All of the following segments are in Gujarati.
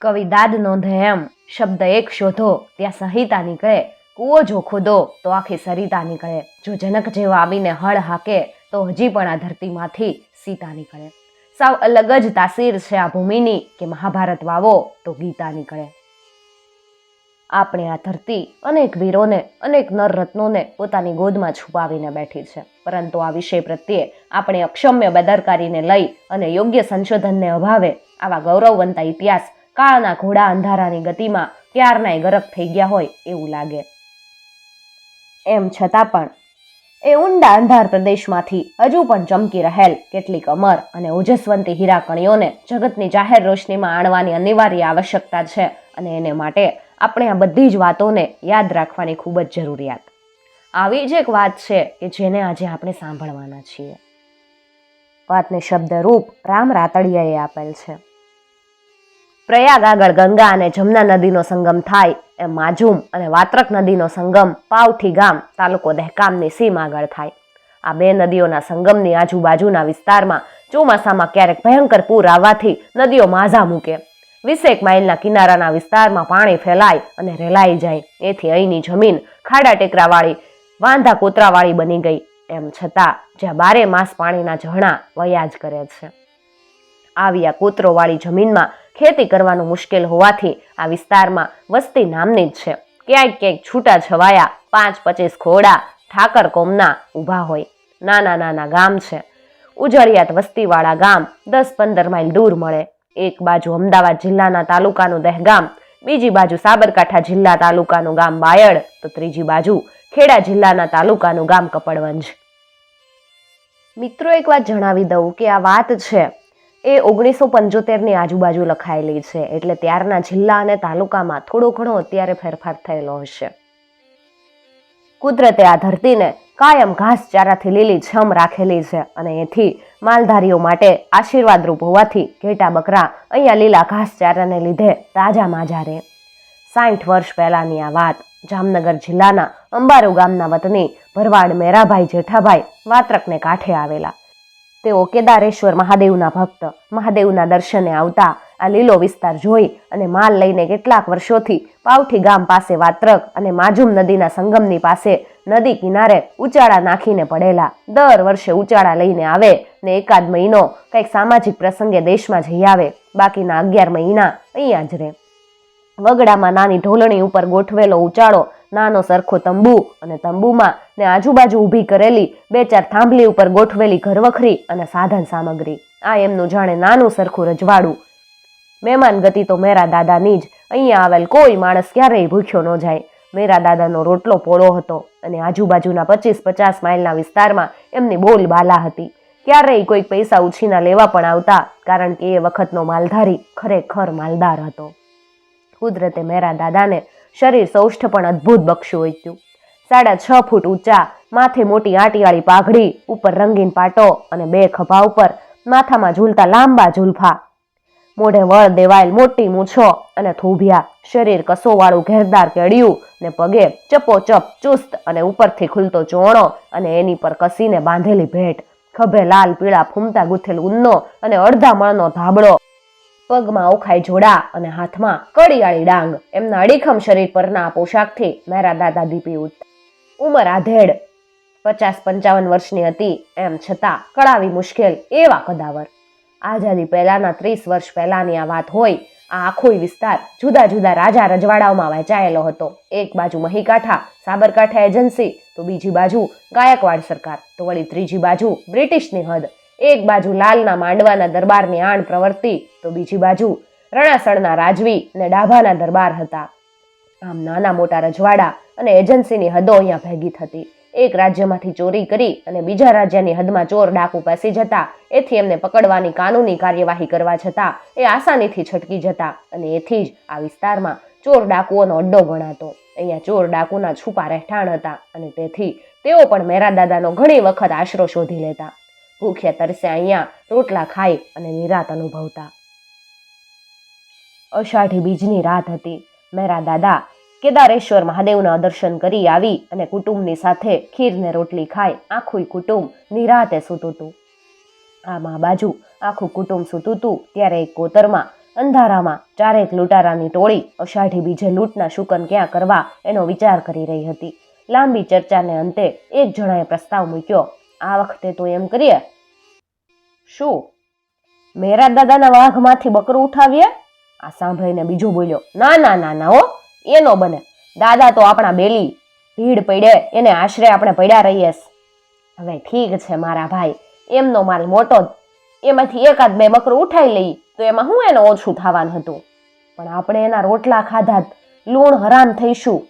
કવિ દાદ નોંધે એમ, શબ્દ એક શોધો, ત્યાં સંહિતા નીકળે, કૂવો જો ખોદો, તો આખી સરિતા નીકળે. જો જનક જેવા આવીને હળ હાકે, તો હજી પણ આ ધરતીમાંથી સીતા નીકળે. સાવ અલગ જ તાસીર છે આ ભૂમિની, કે મહાભારત વાવો, તો ગીતા નીકળે. આપણે આ ધરતી અનેક વીરોને, અનેક નરરત્નોને પોતાની ગોદમાં છુપાવીને બેઠી છે. પરંતુ આ વિષય પ્રત્યે આપણે અક્ષમ્ય બેદરકારીને લઈ અને યોગ્ય સંશોધનને અભાવે આવા ગૌરવવંતા ઇતિહાસ કાળના ઘોડા અંધારાની ગતિમાં ક્યારનાય ગરક થઈ ગયા હોય એવું લાગે. એમ છતાં પણ એ ઊંડા અંધાર પ્રદેશમાંથી હજુ પણ ચમકી રહેલ કેટલીક અમર અને ઓજસ્વંતી હીરાકણીઓને જગતની જાહેર રોશનીમાં આણવાની અનિવાર્ય આવશ્યકતા છે અને એને માટે આપણે આ બધી જ વાતોને યાદ રાખવાની ખૂબ જ જરૂરિયાત. આવી જ એક વાત છે કે જેને આજે આપણે સાંભળવાના છીએ. વાતને શબ્દરૂપ રામ રાતડિયાએ આપેલ છે. પ્રયાગ આગળ ગંગા અને જમના નદીનો સંગમ થાય એમ માજુમ અને વાત્રક નદીનો સંગમ પાવઠી ગામ તાલુકો દહેકામની સીમ આગળ થાય. આ બે નદીઓના સંગમની આજુબાજુના વિસ્તારમાં ચોમાસામાં ક્યારેક ભયંકર પૂર આવવાથી નદીઓ માઝા મૂકે. વીસેક માઇલના કિનારાના વિસ્તારમાં પાણી ફેલાય અને રેલાઈ જાય. એથી અહીંની જમીન ખાડા ટેકરાવાળી વાંધા કોતરાવાળી બની ગઈ. એમ છતાં જ્યાં બારે માસ પાણીના ઝરણા વયા જ કરે છે. આવી આ કોતરોવાળી જમીનમાં ખેતી કરવાનું મુશ્કેલ હોવાથી આ વિસ્તારમાં વસ્તી નામની જ છે. ક્યાંક ક્યાંક છૂટા છવાયા, પાંચ પચીસ ખોડા, ઠાકર કોમના ઊભા હોય. નાના નાના ગામ છે. ઉજળિયાત વસ્તીવાળા ગામ દસ પંદર માઇલ દૂર મળે. એક બાજુ અમદાવાદ જિલ્લાના તાલુકાનું દહેગામ, બીજી બાજુ સાબરકાંઠા જિલ્લા તાલુકાનું ગામ બાયડ, તો ત્રીજી બાજુ ખેડા જિલ્લાના તાલુકાનું ગામ કપડવંજ. મિત્રો, એક વાત જણાવી દઉં કે આ વાત છે એ ઓગણીસો પંચોતેરની આજુબાજુ લખાયેલી છે. એટલે ત્યારના જિલ્લા અને તાલુકામાં થોડો ઘણો અત્યારે ફેરફાર થયેલો હશે. કુદરતે આ ધરતીને કાયમ ઘાસચારાથી લીલી છમ રાખેલી છે અને એથી માલધારીઓ માટે આશીર્વાદરૂપ હોવાથી ઘેટા બકરા અહીંયા લીલા ઘાસચારાને લીધે તાજા માજા રહે સાઠ વર્ષ પહેલાની આ વાત જામનગર જિલ્લાના અંબારુ ગામના વતની ભરવાડ મેરાભાઈ જેઠાભાઈ વાત્રકને કાંઠે આવેલા. તેઓ કેદારેશ્વર મહાદેવના ભક્ત, મહાદેવના દર્શને આવતા, આ લીલો વિસ્તાર જોઈ અને માલ લઈને કેટલાક વર્ષોથી પાવઠી ગામ પાસે વાત્રક અને માજુમ નદીના સંગમની પાસે નદી કિનારે ઉચાળા નાખીને પડેલા. દર વર્ષે ઉચાળા લઈને આવે ને એકાદ મહિનો કંઈક સામાજિક પ્રસંગે દેશમાં જઈ આવે. બાકીના અગિયાર મહિના અહીંયા જ રહે. વગડામાં નાની ઢોલણી ઉપર ગોઠવેલો ઉચાળો, નાનો સરખો તંબુ અને તંબુમાં ને આજુબાજુ ઊભી કરેલી બે ચાર થાંભલી ઉપર ગોઠવેલી ઘરવખરી અને સાધન સામગ્રી. આ એમનું જાણે નાનું સરખું રજવાડું. મહેમાન ગતિ તો મેરા દાદાની જ. અહીંયા આવેલ કોઈ માણસ ક્યારેય ભૂખ્યો ન જાય. મેરા દાદાનો રોટલો પોળો હતો અને આજુબાજુના પચીસ પચાસ માઇલના વિસ્તારમાં એમની બોલ બાલા હતી. ક્યારેય કોઈક પૈસા ઉછીના લેવા પણ આવતા, કારણ કે એ વખતનો માલધારી ખરેખર માલદાર હતો. કુદરતે મેરા દાદાને શરીર સૌષ્ઠ પણ અદ્ભુત બક્ષ્યું હોત્યું સાડા છ ફૂટ ઊંચા, માથે મોટી આંટીવાળી પાઘડી, ઉપર રંગીન પાટો અને બે ખભા ઉપર માથામાં ઝૂલતા લાંબા ઝૂલફા. મોઢે વળ દેવાયેલ મોટી મૂછો અને થોભિયા. શરીર કસોવાળું ઘેરદાર કેળિયું ને પગે ચપોચપ, ચુસ્ત અને ઉપરથી ખુલતો ચોણો અને એની પર કસીને બાંધેલી ભેટ. ખભે લાલ, પીળા, ફૂમતા ગૂંથેલ ઉન્નો અને અડધા મણનો ધાબળો પગમાં ઓખાઈ જોડા અને હાથમાં કડિયાળી ડાંગ. એમના અડીખમ શરીર પરના પોશાકથી મારા દાદા દીપી ઉઠતા ઉંમર આધેડ. પચાસ પંચાવન વર્ષની હતી, એમ છતાં કળાવી મુશ્કેલ એવા કદાવર. આઝાદી પહેલાના ત્રીસ વર્ષ પહેલાની આ વાત હોય, આ આખોય વિસ્તાર જુદા જુદા રાજા રજવાડાઓમાં વહેંચાયેલો હતો. એક બાજુ મહીકાંઠા, સાબરકાંઠા એજન્સી, તો બીજી બાજુ ગાયકવાડ સરકાર, તો વળી ત્રીજી બાજુ બ્રિટિશની હદ એક બાજુ લાલના માંડવાના દરબારની આણ પ્રવર્તી, તો બીજી બાજુ રણાસણના રાજવી ને ડાભાના દરબાર હતા. આમ નાના મોટા રજવાડા અને એજન્સીની હદો અહીંયા ભેગી થતી. એક રાજ્યમાંથી ચોરી કરી અને બીજા રાજ્યની હદમાં ચોર ડાકુ પેસી જતા, એથી એમને પકડવાની કાનૂની કાર્યવાહી કરવા છતાં એ આસાનીથી છટકી જતા અને એથી જ આ વિસ્તારમાં ચોર ડાકુઓનો અડ્ડો ગણાતો. અહીંયા ચોર ડાકુના છુપા રહેઠાણ હતા અને તેથી તેઓ પણ મેરા દાદાનો ઘણી વખત આશરો શોધી લેતા. ભૂખ્યા તરસે અહીંયા રોટલા ખાઈ અને નિરાત અનુભવતા. અષાઢી બીજની રાત હતી. મેરા દાદા કેદારેશ્વર મહાદેવના દર્શન કરી આવી અને કુટુંબની સાથે ખીરને રોટલી ખાઈ આખું કુટુંબ નિરાતે સૂતું હતું. આમ બાજુ આખું કુટુંબ સૂતું હતું ત્યારે એક કોતરમાં, અંધારામાં ચારેક લૂંટારાની ટોળી અષાઢી બીજે લૂંટના શુકન ક્યાં કરવા એનો વિચાર કરી રહી હતી. લાંબી ચર્ચાને અંતે એક જણાએ પ્રસ્તાવ મૂક્યો આ વખતે તો એમ કરીએ. શું? મેરા દાદાના વાઘમાંથી બકરું ઉઠાવીએ? આ સાંભળીને બીજો બોલ્યો, ના ના ના ના, હો, એ નો બને. દાદા તો આપણા બેલી, ભીડ પડે, એને આશરે આપણે પડ્યા રહીએ હવે ઠીક છે, મારા ભાઈ, એમનો માલ મોટો જ. એમાંથી એકાદ બે બકરું ઉઠાઈ લઈ, તો એમાં હું એને ઓછું થવાનું હતું? પણ આપણે એના રોટલા ખાધા લૂણ હરામ થઈશું.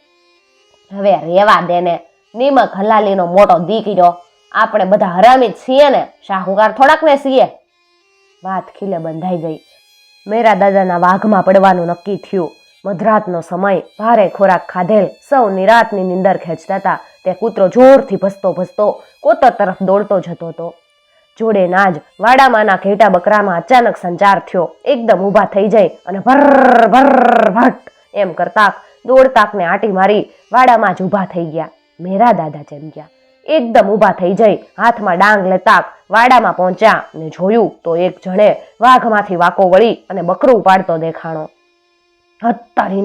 હવે રેવા દેને નિમક હલાલીનો મોટો દીકરો આપણે બધા હરામી જ છીએ ને, શાહુકાર થોડાક ને છીએ વાત ખીલે બંધાઈ ગઈ. મેરા દાદાના વાઘમાં પડવાનું નક્કી થયું. મધરાતનો સમય, ભારે ખોરાક ખાધેલ, સૌ નિરાતની નિંદર ખેંચતા હતા. તે કૂતરો જોરથી ભસતો ભસતો કોતર તરફ દોડતો જતો હતો. જોડે ના જ વાડામાંના ઘેટા બકરામાં અચાનક સંચાર થયો. એકદમ ઊભા થઈ જાય અને ભર ભર, ભટ એમ કરતા દોડતાકને આટી મારી વાડામાં જ ઊભા થઈ ગયા. મેરા દાદા જેમ ગયા. એકદમ ઊભા થઈ જઈ, હાથમાં ડાંગ લેતા વાડામાં પહોંચ્યા ને જોયું તો એક જણે વાઘમાંથી વાકો વળી અને બકરું પાડતો દેખાણો. હત્તારી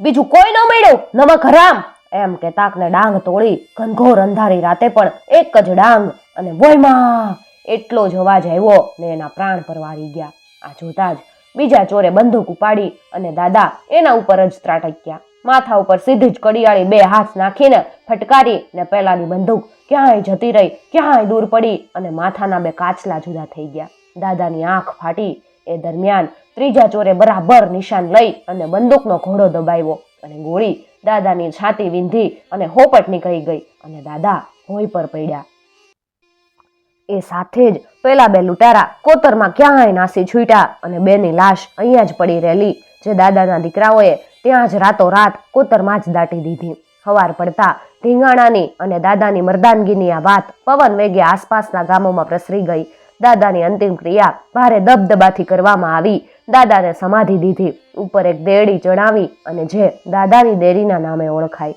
બીજું કોઈ ન મળ્યું નમક હરામ એમ કે તાકને ડાંગ તોડી ઘનઘોર અંધારી રાતે પણ એક જ ડાંગ અને વોયમાં એટલો જ અવાજ આવ્યો ને એના પ્રાણ પરવારી ગયા. આ જોતા જ બીજા ચોરે બંદૂક ઉપાડી અને દાદા એના ઉપર જ ત્રાટક્યા. માથા ઉપર સીધી જ કડિયાળી બે હાથ નાખીને ફટકારી ને પેલાની બંદૂક ક્યાંય જતી રહી, ક્યાંય દૂર પડી અને માથાના બે કાચલા જુદા થઈ ગયા. દાદાની આંખ ફાટી. એ દરમિયાન ત્રીજા ચોરે બરાબર નિશાન લઈ અને બંદૂકનો ઘોડો દબાવ્યો અને ગોળી દાદાની છાતી વિંધી અને હોપટ નીકળી ગઈ અને દાદા ભોય પર પડ્યા. એ સાથે જ પેલા બે લૂંટારા કોતરમાં ક્યાંય નાસી છૂટ્યા અને બેની લાશ અહીંયા જ પડી રહેલી, જે દાદાના દીકરાઓએ ત્યાં જ રાતો રાત કોતરમાં જ દાટી દીધી. સવાર પડતા ધીંગાણાની અને દાદાની મર્દાનગીની આ વાત પવન વેગે આસપાસના ગામોમાં પ્રસરી ગઈ. દાદાની અંતિમ ક્રિયા ભારે દબદબાથી કરવામાં આવી. દાદાને સમાધિ દીધી. ઉપર એક દેડી ચડાવી અને જે દાદાની દેરીના નામે ઓળખાય.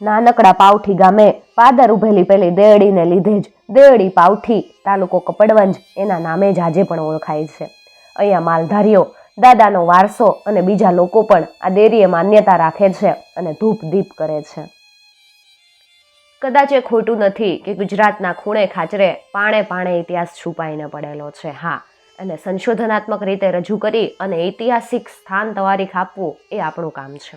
નાનકડા પાવઠી ગામે પાદર ઉભેલી પેલી દેડીને લીધે જ દેડી પાવઠી તાલુકો કપડવંજ એના નામે જ આજે પણ ઓળખાય છે. અહીંયા માલધારીઓ દાદાનો વારસો અને બીજા લોકો પણ આ દેરીએ માન્યતા રાખે છે અને ધૂપ દીપ કરે છે. કદાચ એ ખોટું નથી કે ગુજરાતના ખૂણે ખાચરે પાણે પાણે ઇતિહાસ છુપાઈને પડેલો છે. હા, અને સંશોધનાત્મક રીતે રજૂ કરી અને ઐતિહાસિક સ્થાન તવારીખ આપવું એ આપણું કામ છે.